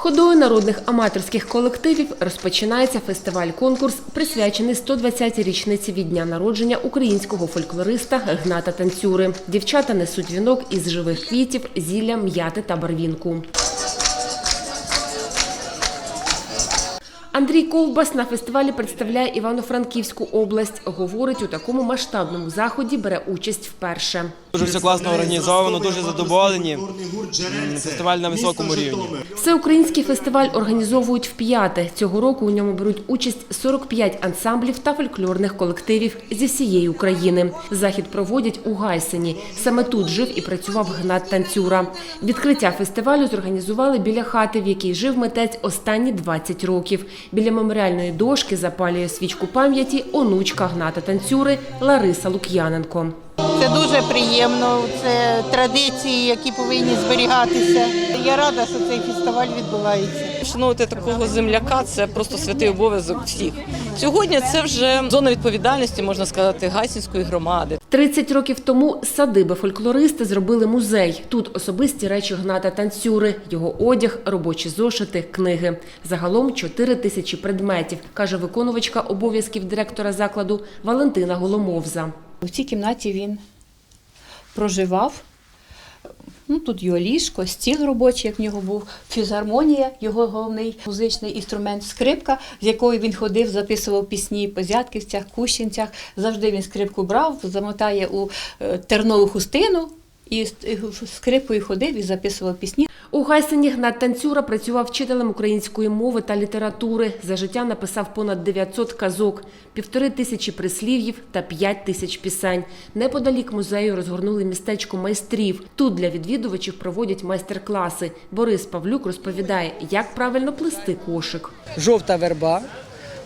Ходою народних аматорських колективів розпочинається фестиваль-конкурс, присвячений 120-й річниці від дня народження українського фольклориста Гната Танцюри. Дівчата несуть вінок із живих квітів, зілля, м'яти та барвінку. Андрій Ковбас на фестивалі представляє Івано-Франківську область. Говорить, у такому масштабному заході бере участь вперше. Дуже все класно організовано, дуже задоволені. Фестиваль на високому рівні. Всеукраїнський фестиваль організовують вп'яте. Цього року у ньому беруть участь 45 ансамблів та фольклорних колективів зі всієї України. Захід проводять у Гайсені. Саме тут жив і працював Гнат Танцюра. Відкриття фестивалю зорганізували біля хати, в якій жив митець останні 20 років. Біля меморіальної дошки запалює свічку пам'яті онучка Гната Танцюри Лариса Лук'яненко. Це дуже приємно. Це традиції, які повинні зберігатися. Я рада, що цей фестиваль відбувається. Вшанувати такого земляка це просто святий обов'язок всіх. Сьогодні це вже зона відповідальності, можна сказати, гайсінської громади. 30 років тому садиби фольклористи зробили музей. Тут особисті речі Гната Танцюри, його одяг, робочі зошити, книги. Загалом 4 тисячі предметів, каже виконувачка обов'язків директора закладу Валентина Голомовза. У цій кімнаті він проживав. Ну, тут його ліжко, стіл робочий, як в нього був, фізгармонія, його головний музичний інструмент, скрипка, з якою він ходив, записував пісні по Зятківцях, Кущенцях. Завжди він скрипку брав, замотає у е, тернову хустину і скрипою ходив і записував пісні. У Гайсені Гнат Танцюра працював вчителем української мови та літератури. За життя написав понад 900 казок, півтори тисячі прислів'їв та п'ять тисяч пісень. Неподалік музею розгорнули містечко майстрів. Тут для відвідувачів проводять майстер-класи. Борис Павлюк розповідає, як правильно плести кошик. жовта верба.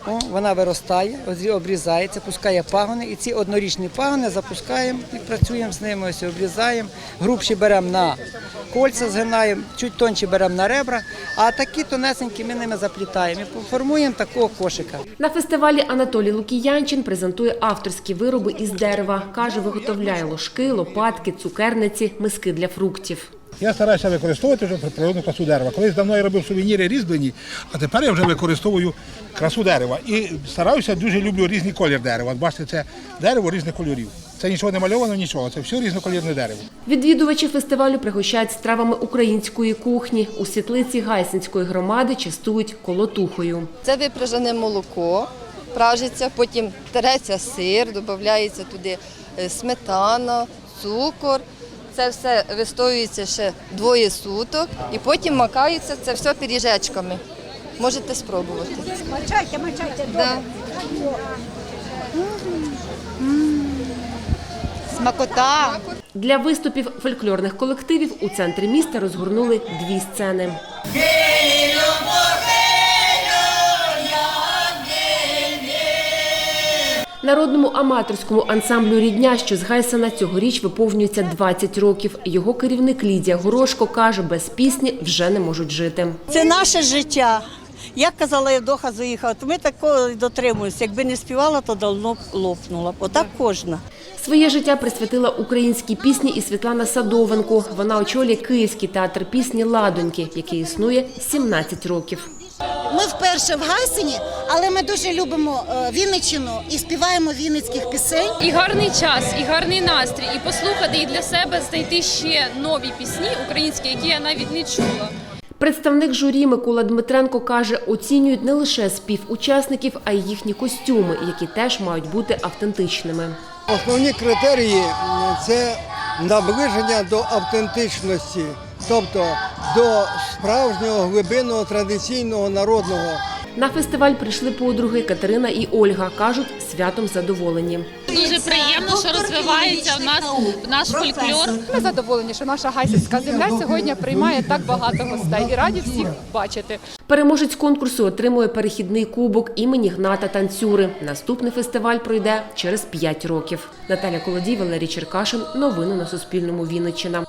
О, вона виростає, обрізається, пускає пагони, і ці однорічні пагони запускаємо і працюємо з ними, ось обрізаємо. Грубші беремо на кольця, згинаємо, чуть тонші беремо на ребра, а такі тонесенькі ми ними заплітаємо і формуємо такого кошика. На фестивалі Анатолій Лукіянчин презентує авторські вироби із дерева. Каже, виготовляє ложки, лопатки, цукерниці, миски для фруктів. Я стараюся використовувати вже природну красу дерева. Колись давно я робив сувеніри різьблені, а тепер я вже використовую красу дерева. І стараюся дуже люблю різний колір дерева. Бачите, це дерево різних кольорів. Це нічого не мальовано, нічого. Це все різнокольорне дерево. Відвідувачі фестивалю пригощають стравами української кухні. У світлиці Гайсинської громади частують колотухою. Це випражене молоко, пражиться, потім тереться сир, додається туди е, сметана, цукор. Це все вистоюється ще двоє суток і потім макається це все пиріжечками. Можете спробувати. Мачайте, мачайте. Да. Смакота. Для виступів фольклорних колективів у центрі міста розгорнули дві сцени. Народному аматорському ансамблю Рідня, що з Гайсена цьогоріч виповнюється 20 років. Його керівник Лідія Горошко каже, без пісні вже не можуть жити. Це наше життя. Як казала Євдоха заїхала, то ми такого дотримуємося. Якби не співала, то давно б лопнула. Отак кожна. Своє життя присвятила українській пісні і Світлана Садовенко. Вона очолює Київський театр пісні Ладоньки, який існує 17 років. Ми вперше в Гайсині, але ми дуже любимо е, Вінниччину і співаємо вінницьких пісень. І гарний час, і гарний настрій, і послухати, і для себе знайти ще нові пісні українські, які я навіть не чула. Представник журі Микола Дмитренко каже, оцінюють не лише спів учасників, а й їхні костюми, які теж мають бути автентичними. Основні критерії це наближення до автентичності, тобто до справжнього глибинного традиційного народного. На фестиваль прийшли подруги Катерина і Ольга. кажуть, святом задоволені. Дуже приємно, що розвивається в нас наш фольклор. Ми задоволені, що наша гайсинська земля сьогодні приймає так багато гостей і раді всіх бачити. Переможець конкурсу отримує перехідний кубок імені Гната Танцюри. Наступний фестиваль пройде через 5 років. Наталя Колодій, Валерій Черкашин. Новини на Суспільному. Вінниччина.